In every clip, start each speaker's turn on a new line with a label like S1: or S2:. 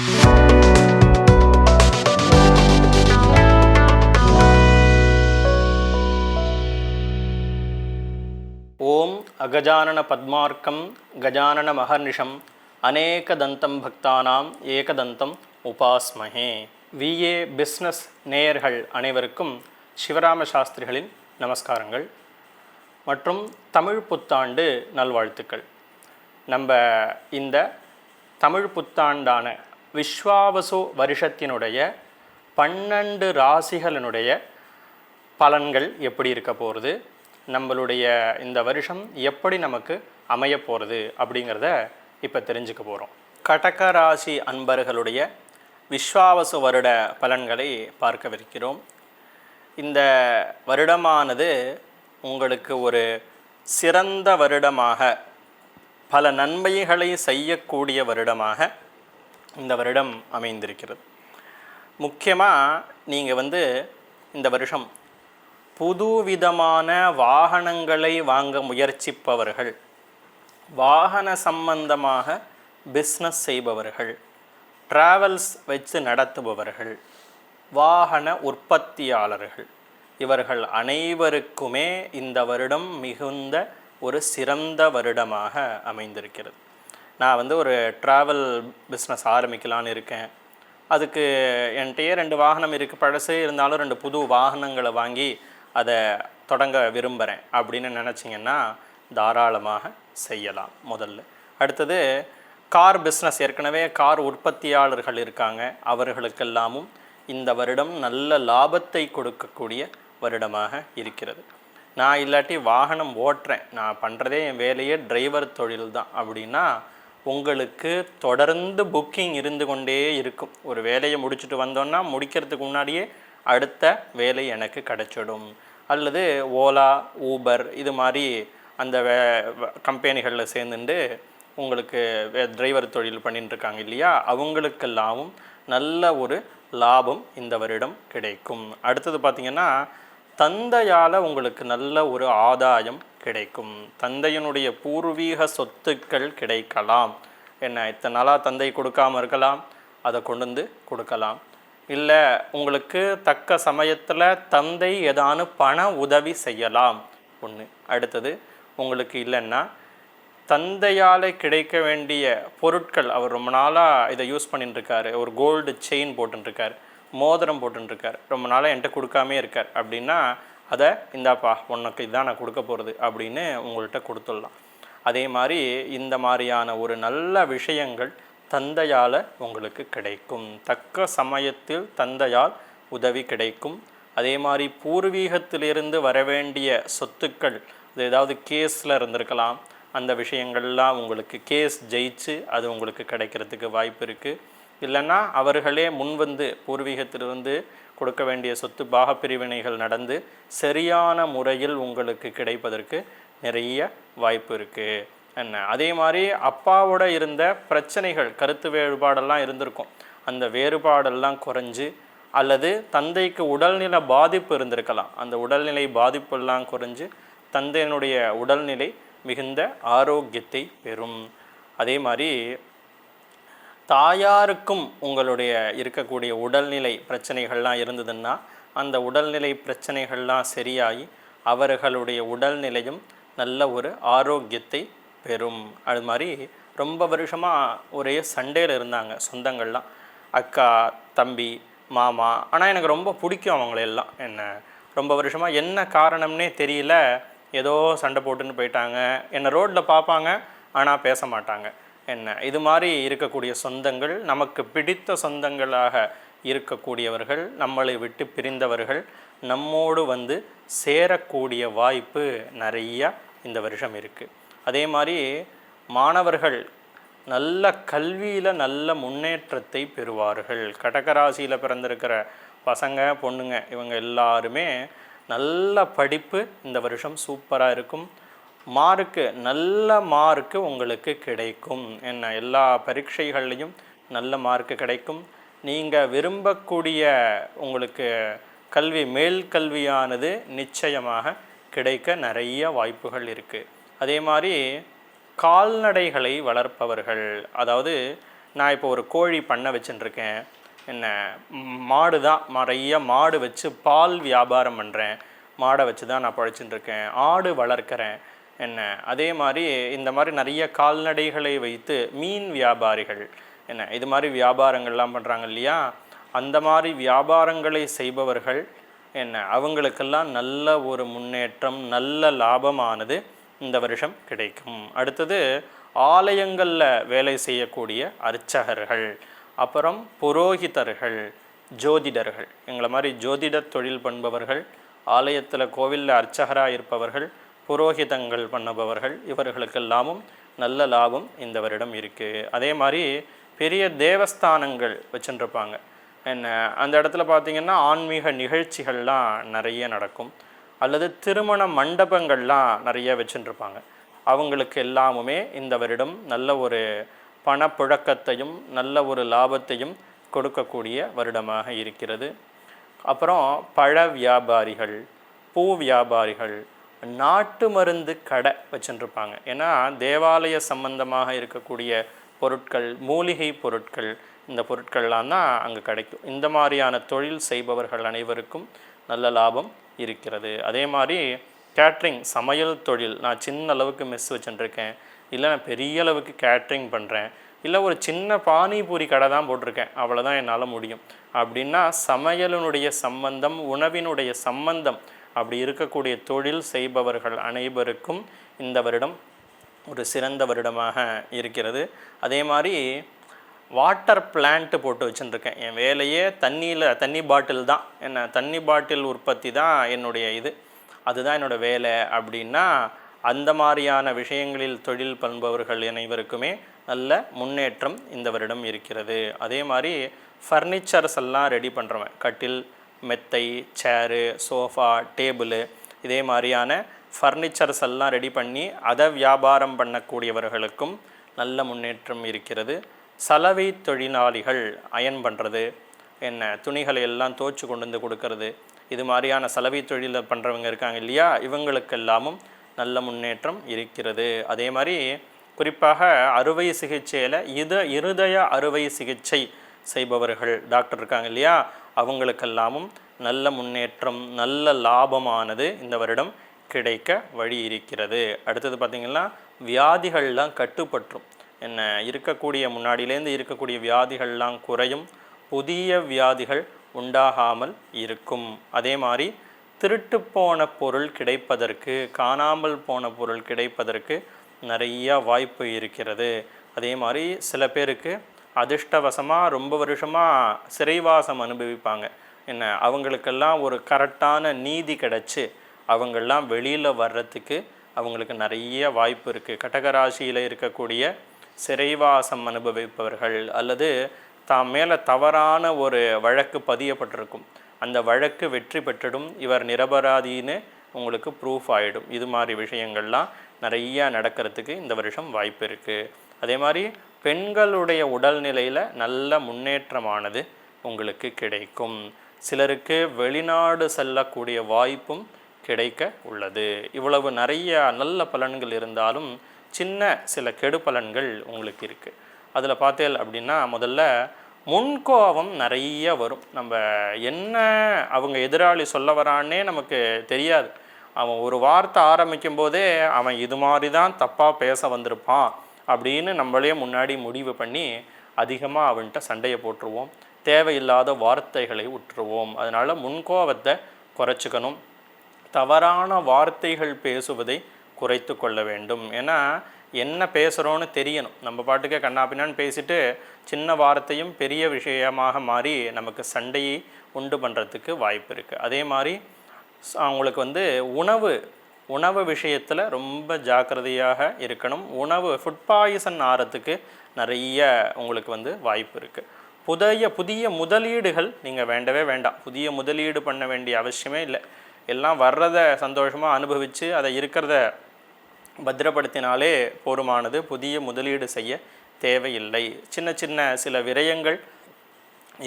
S1: ஓம் அகஜானன பத்மார்க்கம் கஜானன மகர்நிஷம் அநேகதந்தம் பக்தானாம் ஏகதந்தம் உபாஸ்மஹே. VA business நேயர்கள் அனைவருக்கும் சிவராம சாஸ்திரிகளின் நமஸ்காரங்கள் மற்றும் தமிழ் புத்தாண்டு நல்வாழ்த்துக்கள். நம்ம இந்த தமிழ் புத்தாண்டான விஸ்வாவசு வருஷத்தினுடைய பன்னெண்டு ராசிகளினுடைய பலன்கள் எப்படி இருக்க போகிறது நம்மளுடைய இந்த வருஷம் எப்படி நமக்கு அமைய போகிறது அப்படிங்கிறத இப்போ தெரிஞ்சுக்க போகிறோம் கடக ராசி அன்பர்களுடைய விஸ்வாவசு வருட பலன்களை பார்க்கவிருக்கிறோம். இந்த வருடமானது உங்களுக்கு ஒரு சிறந்த வருடமாக பல நன்மைகளை செய்யக்கூடிய வருடமாக இந்த வருடம் அமைந்திருக்கிறது. முக்கியமாக நீங்கள் வந்து இந்த வருஷம் புதுவிதமான வாகனங்களை வாங்க முயற்சிப்பவர்கள் வாகன சம்பந்தமாக பிஸ்னஸ் செய்பவர்கள் ட்ராவல்ஸ் வச்சு நடத்துபவர்கள் வாகன உற்பத்தியாளர்கள் இவர்கள் அனைவருக்குமே இந்த வருடம் மிகுந்த ஒரு சிறந்த வருடமாக அமைந்திருக்கிறது. நான் வந்து ஒரு ட்ராவல் பிஸ்னஸ் ஆரம்பிக்கலான்னு இருக்கேன். அதுக்கு என்கிட்டயே ரெண்டு வாகனம் இருக்குது பழசு இருந்தாலும் ரெண்டு புது வாகனங்களை வாங்கி அதை தொடங்க விரும்புகிறேன் அப்படின்னு நினச்சிங்கன்னா தாராளமாக செய்யலாம் முதல்ல. அடுத்தது கார் பிஸ்னஸ் ஏற்கனவே கார் உற்பத்தியாளர்கள் இருக்காங்க. அவர்களுக்கெல்லாமும் இந்த வருடம் நல்ல லாபத்தை கொடுக்கக்கூடிய வருடமாக இருக்கிறது. நான் இல்லாட்டி வாகனம் ஓட்டுறேன். நான் பண்ணுறதே என் வேலையே டிரைவர் தொழில் தான் அப்படின்னா உங்களுக்கு தொடர்ந்து புக்கிங் இருந்து கொண்டே இருக்கும். ஒரு வேலையை முடிச்சுட்டு வந்தோன்னா முடிக்கிறதுக்கு முன்னாடியே அடுத்த வேலை எனக்கு கிடைச்சிடும். அல்லது ஓலா ஊபர் இது மாதிரி அந்த வே கம்பெனிகளில் சேர்ந்துட்டு உங்களுக்கு டிரைவர் தொழில் பண்ணிட்டுருக்காங்க இல்லையா? அவங்களுக்கெல்லாமும் நல்ல ஒரு லாபம் இந்த வருடம் கிடைக்கும். அடுத்தது பார்த்திங்கன்னா தந்தையால் உங்களுக்கு நல்ல ஒரு ஆதாயம் கிடைக்கும். தந்தையினுடைய பூர்வீக சொத்துக்கள் கிடைக்கலாம். என்ன இத்தனை நாளாக தந்தை கொடுக்காம இருக்கலாம்? அதை கொண்டு வந்து கொடுக்கலாம். இல்லை உங்களுக்கு தக்க சமயத்தில் தந்தை ஏதானு பண உதவி செய்யலாம். ஒன்று அடுத்தது உங்களுக்கு இல்லைன்னா தந்தையால் கிடைக்க வேண்டிய பொருட்கள் அவர் ரொம்ப நாளாக இதை யூஸ் பண்ணிட்டுருக்காரு ஒரு கோல்டு செயின் போட்டுருக்கார் மோதிரம் போட்டுருக்கார் ரொம்ப நாளாக என்கிட்ட கொடுக்காமே இருக்கார். அப்படின்னா அதை இந்தாப்பா உனக்கு இதான் நான் கொடுக்க போகிறது அப்படின்னு உங்கள்கிட்ட கொடுத்துடலாம். அதே மாதிரி இந்த மாதிரியான ஒரு நல்ல விஷயங்கள் தந்தையால் உங்களுக்கு கிடைக்கும். தக்க சமயத்தில் தந்தையால் உதவி கிடைக்கும். அதே மாதிரி பூர்வீகத்திலிருந்து வரவேண்டிய சொத்துக்கள் அது ஏதாவது கேஸில் இருந்திருக்கலாம். அந்த விஷயங்கள்லாம் உங்களுக்கு கேஸ் ஜெயிச்சு அது உங்களுக்கு கிடைக்கிறதுக்கு வாய்ப்பு இருக்குது இல்லைன்னா அவர்களே முன்வந்து பூர்வீகத்திலிருந்து கொடுக்க வேண்டிய சொத்து பாகப்பிரிவினைகள் நடந்து சரியான முறையில் உங்களுக்கு கிடைப்பதற்கு நிறைய வாய்ப்பு இருக்குது என்ன? அதே மாதிரி அப்பாவோட இருந்த பிரச்சனைகள் கருத்து வேறுபாடெல்லாம் இருந்திருக்கும். அந்த வேறுபாடெல்லாம் குறைஞ்சு அல்லது தந்தைக்கு உடல்நிலை பாதிப்பு இருந்திருக்கலாம். அந்த உடல்நிலை பாதிப்பெல்லாம் குறைஞ்சு தந்தையினுடைய உடல்நிலை மிகுந்த ஆரோக்கியத்தை பெறும். அதே மாதிரி தாயாருக்கும் உங்களுடைய இருக்கக்கூடிய உடல்நிலை பிரச்சனைகள்லாம் இருந்ததுன்னா அந்த உடல்நிலை பிரச்சனைகள்லாம் சரியாகி அவர்களுடைய உடல்நிலையும் நல்ல ஒரு ஆரோக்கியத்தை பெறும். அது மாதிரி ரொம்ப வருஷமாக ஒரே சண்டேல இருந்தாங்க சொந்தங்கள்லாம். அக்கா தம்பி மாமா ஆனால் எனக்கு ரொம்ப பிடிக்கும் அவங்களெல்லாம். என்ன ரொம்ப வருஷமாக என்ன காரணம்னே தெரியல. ஏதோ சண்டை போட்டுன்னு போயிட்டாங்க. என்னை ரோட்டில் பார்ப்பாங்க ஆனால் பேச மாட்டாங்க. என்ன? இது மாதிரி இருக்கக்கூடிய சொந்தங்கள் நமக்கு பிடித்த சொந்தங்களாக இருக்கக்கூடியவர்கள் நம்மளை விட்டு பிரிந்தவர்கள் நம்மோடு வந்து சேரக்கூடிய வாய்ப்பு நிறையா இந்த வருஷம் இருக்குது அதே மாதிரி மாணவர்கள் நல்ல கல்வியில் நல்ல முன்னேற்றத்தை பெறுவார்கள். கடகராசியில் பிறந்திருக்கிற பசங்க பொண்ணுங்க இவங்க எல்லாருமே நல்ல படிப்பு இந்த வருஷம் சூப்பராக இருக்கும். மார்க்கு நல்ல மார்க்கு உங்களுக்கு கிடைக்கும். என்ன எல்லா பரீட்சைகள்லையும் நல்ல மார்க்கு கிடைக்கும். நீங்கள் விரும்பக்கூடிய உங்களுக்கு கல்வி மேல் கல்வியானது நிச்சயமாக கிடைக்க நிறைய வாய்ப்புகள் இருக்குது அதே மாதிரி கால்நடைகளை வளர்ப்பவர்கள் அதாவது நான் இப்போ ஒரு கோழி பண்ணை வச்சுட்டுருக்கேன் என்ன மாடு தான் நிறைய மாடு வச்சு பால் வியாபாரம் பண்ணுறேன் மாடை வச்சு தான் நான் பழச்சிட்டுருக்கேன் ஆடு வளர்க்குறேன். என்ன? அதே மாதிரி இந்த மாதிரி நிறைய கால்நடைகளை வைத்து மீன் வியாபாரிகள் என்ன? இது மாதிரி வியாபாரங்கள்லாம் பண்ணுறாங்க இல்லையா? அந்த மாதிரி வியாபாரங்களை செய்பவர்கள் என்ன? அவங்களுக்கெல்லாம் நல்ல ஒரு முன்னேற்றம் நல்ல லாபமானது இந்த வருஷம் கிடைக்கும். அடுத்தது ஆலயங்களில் வேலை செய்யக்கூடிய அர்ச்சகர்கள் அப்புறம் புரோகிதர்கள் ஜோதிடர்கள். எங்களை மாதிரி ஜோதிட தொழில் பண்பவர்கள் ஆலயத்தில் கோவிலில் அர்ச்சகராக இருப்பவர்கள் புரோகிதங்கள் பண்ணுபவர்கள் இவர்களுக்கெல்லாமும் நல்ல லாபம் இந்த வருடம் இருக்குது அதே மாதிரி பெரிய தேவஸ்தானங்கள் வச்சுருப்பாங்க. என்ன அந்த இடத்துல பார்த்திங்கன்னா ஆன்மீக நிகழ்ச்சிகள்லாம் நிறைய நடக்கும். அல்லது திருமண மண்டபங்கள்லாம் நிறைய வச்சுருப்பாங்க. அவங்களுக்கு எல்லாமுமே இந்த வருடம் நல்ல ஒரு பணப்புழக்கத்தையும் நல்ல ஒரு லாபத்தையும் கொடுக்கக்கூடிய வருடமாக இருக்கிறது. அப்புறம் பழ வியாபாரிகள் பூ வியாபாரிகள் நாட்டு மருந்து கடை வச்சுருப்பாங்க. ஏன்னா தேவாலய சம்பந்தமாக இருக்கக்கூடிய பொருட்கள் மூலிகை பொருட்கள் இந்த பொருட்கள்லாம் தான் அங்கே கிடைக்கும். இந்த மாதிரியான தொழில் செய்பவர்கள் அனைவருக்கும் நல்ல லாபம் இருக்கிறது. அதே மாதிரி கேட்ரிங் சமையல் தொழில். நான் சின்ன அளவுக்கு மெஸ் வச்சுட்டுருக்கேன் இல்லை நான் பெரிய அளவுக்கு கேட்ரிங் பண்ணுறேன். இல்லை ஒரு சின்ன பானிபூரி கடை தான் போட்டிருக்கேன். அவ்வளோதான் என்னால் முடியும். அப்படின்னா சமையலினுடைய சம்பந்தம் உணவினுடைய சம்பந்தம் அப்படி இருக்கக்கூடிய தொழில் செய்பவர்கள் அனைவருக்கும் இந்த வருடம் ஒரு சிறந்த வருடமாக இருக்கிறது. அதே மாதிரி வாட்டர் பிளான்ட்டு போட்டு வச்சுட்டுருக்கேன் என் வேலையே தண்ணியில் தண்ணி பாட்டில் தான். என்ன தண்ணி பாட்டில் உற்பத்தி தான் என்னுடைய இது. அதுதான் என்னோட வேலை அப்படின்னா அந்த மாதிரியான விஷயங்களில் தொழில் பண்பவர்கள் அனைவருக்குமே நல்ல முன்னேற்றம் இந்த வருடம் இருக்கிறது. அதே மாதிரி ஃபர்னிச்சர்ஸ் எல்லாம் ரெடி பண்ணுறவன் கட்டில் மெத்தை சேரு சோஃபா டேபிளு இதே மாதிரியான ஃபர்னிச்சர்ஸ் எல்லாம் ரெடி பண்ணி அதை வியாபாரம் பண்ணக்கூடியவர்களுக்கும் நல்ல முன்னேற்றம் இருக்கிறது. சலவை தொழிலாளிகள் அயன் பண்ணுறது என்ன துணிகளை எல்லாம் தோச்சு கொண்டு வந்து கொடுக்கறது இது மாதிரியான சலவை தொழிலை பண்ணுறவங்க இருக்காங்க இல்லையா இவங்களுக்கெல்லாமும் நல்ல முன்னேற்றம் இருக்கிறது. அதே மாதிரி குறிப்பாக அறுவை சிகிச்சையில் இத இருதய அறுவை சிகிச்சை செய்பவர்கள் டாக்டர் இருக்காங்க இல்லையா? அவங்களுக்கெல்லாமும் நல்ல முன்னேற்றம் நல்ல லாபமானது இந்த வருடம் கிடைக்க வழி இருக்கிறது. அடுத்தது பார்த்திங்கன்னா வியாதிகள்லாம் கட்டுப்பற்றும். என்ன இருக்கக்கூடிய முன்னாடியிலேருந்து இருக்கக்கூடிய வியாதிகள்லாம் குறையும். புதிய வியாதிகள் உண்டாகாமல் இருக்கும். அதே மாதிரி திருட்டு போன பொருள் கிடைப்பதற்கு காணாமல் போன பொருள் கிடைப்பதற்கு நிறையா வாய்ப்பு இருக்கிறது. அதே மாதிரி சில பேருக்கு அதிர்ஷ்டவசமாக ரொம்ப வருஷமாக சிறைவாசம் அனுபவிப்பாங்க. என்ன அவங்களுக்கெல்லாம் ஒரு கரெக்டான நீதி கிடச்சி அவங்கெல்லாம் வெளியில் வர்றதுக்கு அவங்களுக்கு நிறைய வாய்ப்பு இருக்குது கடகராசியில் இருக்கக்கூடிய சிறைவாசம் அனுபவிப்பவர்கள் அல்லது தாம் மேலே தவறான ஒரு வழக்கு பதியப்பட்டிருக்கும். அந்த வழக்கு வெற்றி பெற்றிடும் இவர் நிரபராதின்னு உங்களுக்கு ப்ரூஃப் ஆகிடும் இது மாதிரி விஷயங்கள்லாம் நிறையா நடக்கிறதுக்கு இந்த வருஷம் வாய்ப்பு இருக்குது அதே மாதிரி பெண்களுடைய உடல்நிலையில் நல்ல முன்னேற்றமானது உங்களுக்கு கிடைக்கும். சிலருக்கு வெளிநாடு செல்லக்கூடிய வாய்ப்பும் கிடைக்க உள்ளது. இவ்வளவு நிறைய நல்ல பலன்கள் இருந்தாலும் சின்ன சில கெடு பலன்கள் உங்களுக்கு இருக்குது அதில் பார்த்தேன் அப்படின்னா முதல்ல முன்கோபம் நிறைய வரும். நம்ம என்ன அவங்க எதிராளி சொல்ல வரான்னே நமக்கு தெரியாது. அவன் ஒரு வார்த்தை ஆரம்பிக்கும் போதே அவன் இது மாதிரி தான் தப்பாக பேச வந்திருப்பான் அப்படின்னு நம்மளே முன்னாடி முடிவு பண்ணி அதிகமாக அவன்கிட்ட சண்டையை போட்டுருவோம். தேவையில்லாத வார்த்தைகளை விட்டுருவோம் அதனால் முன்கோபத்தை குறைச்சிக்கணும். தவறான வார்த்தைகள் பேசுவதை குறைத்து கொள்ள வேண்டும். ஏன்னா என்ன பேசுகிறோன்னு தெரியணும். நம்ம பாட்டுக்கு கண்ணா பின்னான்னு பேசிட்டு சின்ன வார்த்தையும் பெரிய விஷயமாக மாறி நமக்கு சண்டையை உண்டு பண்ணுறதுக்கு வாய்ப்பு இருக்குது அதே மாதிரி அவங்களுக்கு வந்து உணவு உணவு விஷயத்தில் ரொம்ப ஜாக்கிரதையாக இருக்கணும். உணவு ஃபுட் பாய்சன் ஆகிறதுக்கு நிறைய உங்களுக்கு வந்து வாய்ப்பு இருக்குது புதிய புதிய முதலீடுகள் நீங்கள் வேண்டவே வேண்டாம். புதிய முதலீடு பண்ண வேண்டிய அவசியமே இல்லை. எல்லாம் வர்றதை சந்தோஷமாக அனுபவித்து அதை இருக்கிறத பத்திரப்படுத்தினாலே போருமானது புதிய முதலீடு செய்ய தேவையில்லை. சின்ன சின்ன சில விரயங்கள்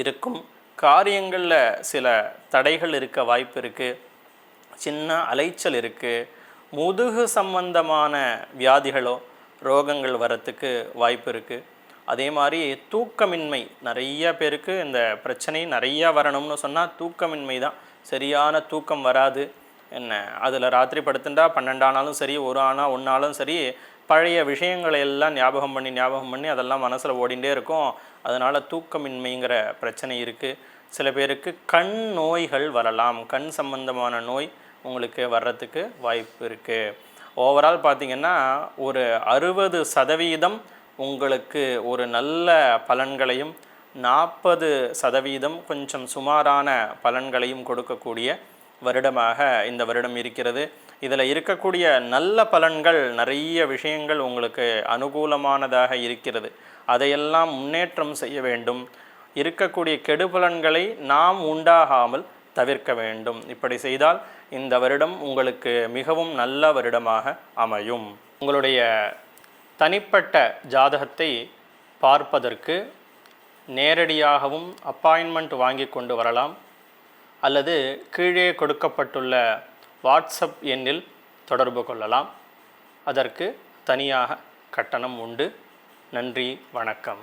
S1: இருக்கும். காரியங்களில் சில தடைகள் இருக்க வாய்ப்பு இருக்குது சின்ன அலைச்சல் இருக்குது முதுகு சம்பந்தமான வியாதிகளோ ரோகங்கள் வரத்துக்கு வாய்ப்பு இருக்குது அதே மாதிரி தூக்கமின்மை நிறைய பேருக்கு இந்த பிரச்சனை நிறையா வரணும்னு சொன்னால் தூக்கமின்மை தான். சரியான தூக்கம் வராது. என்ன அதில் ராத்திரி படுத்துட்டா பன்னெண்டானாலும் சரி ஒரு ஆனால் ஒன்றாலும் சரி பழைய விஷயங்களை எல்லாம் ஞாபகம் பண்ணி ஞாபகம் பண்ணி அதெல்லாம் மனசில் ஓடிண்டே இருக்கும். அதனால் தூக்கமின்மைங்கிற பிரச்சனை இருக்குது சில பேருக்கு கண் நோய்கள் வரலாம். கண் சம்பந்தமான நோய் உங்களுக்கு வர்றதுக்கு வாய்ப்பு இருக்குது ஓவரால் பார்த்தீங்கன்னா ஒரு அறுபது சதவீதம் உங்களுக்கு ஒரு நல்ல பலன்களையும் நாற்பது சதவீதம் கொஞ்சம் சுமாரான பலன்களையும் கொடுக்கக்கூடிய வருடமாக இந்த வருடம் இருக்கிறது. இதில் இருக்கக்கூடிய நல்ல பலன்கள் நிறைய விஷயங்கள் உங்களுக்கு அனுகூலமானதாக இருக்கிறது. அதையெல்லாம் முன்னேற்றம் செய்ய வேண்டும். இருக்கக்கூடிய கெடுபலன்களை நாம் உண்டாகாமல் தவிர்க்க வேண்டும். இப்படி செய்தால் இந்த வருடம் உங்களுக்கு மிகவும் நல்ல வருடமாக அமையும். உங்களுடைய தனிப்பட்ட ஜாதகத்தை பார்ப்பதற்கு நேரடியாகவும் அப்பாயின்மெண்ட் வாங்கி கொண்டு வரலாம். அல்லது கீழே கொடுக்கப்பட்டுள்ள வாட்ஸ்அப் எண்ணில் தொடர்பு கொள்ளலாம். அதற்கு தனியாக கட்டணம் உண்டு. நன்றி வணக்கம்.